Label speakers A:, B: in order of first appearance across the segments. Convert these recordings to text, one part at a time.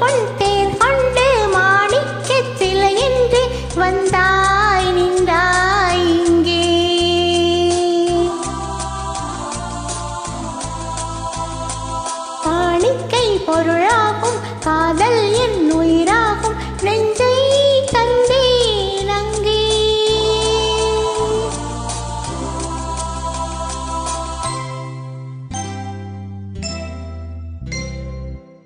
A: பொன் தேர் கொண்டு மாணிக்கச் சிலை வந்தாய் நின்றாய் இங்கே. காணிக்கை பொருளாகும் காதல் என் உயிராகும்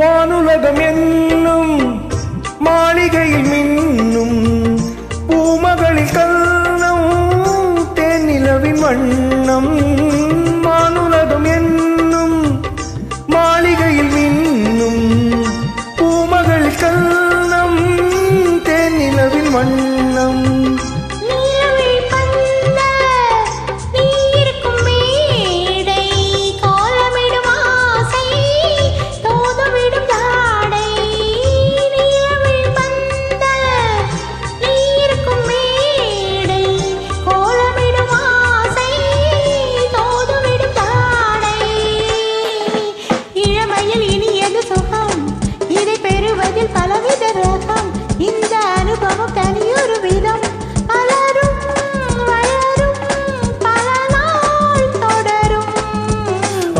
B: வானுலகம் என்னும் மாளிகையில் மின்னும் பூமகளில் கல்லம் தேனிலவின் வண்ணம்.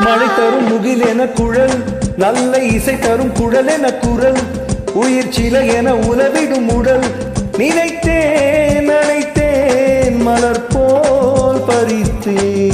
B: மழை தரும் முகில் என குழல் நல்ல இசை தரும் குழல் என குரல் உயிர் சிலை என உலவிடும் உடல். நினைத்தேன் நினைத்தேன் மலர் போல் பறித்தேன்.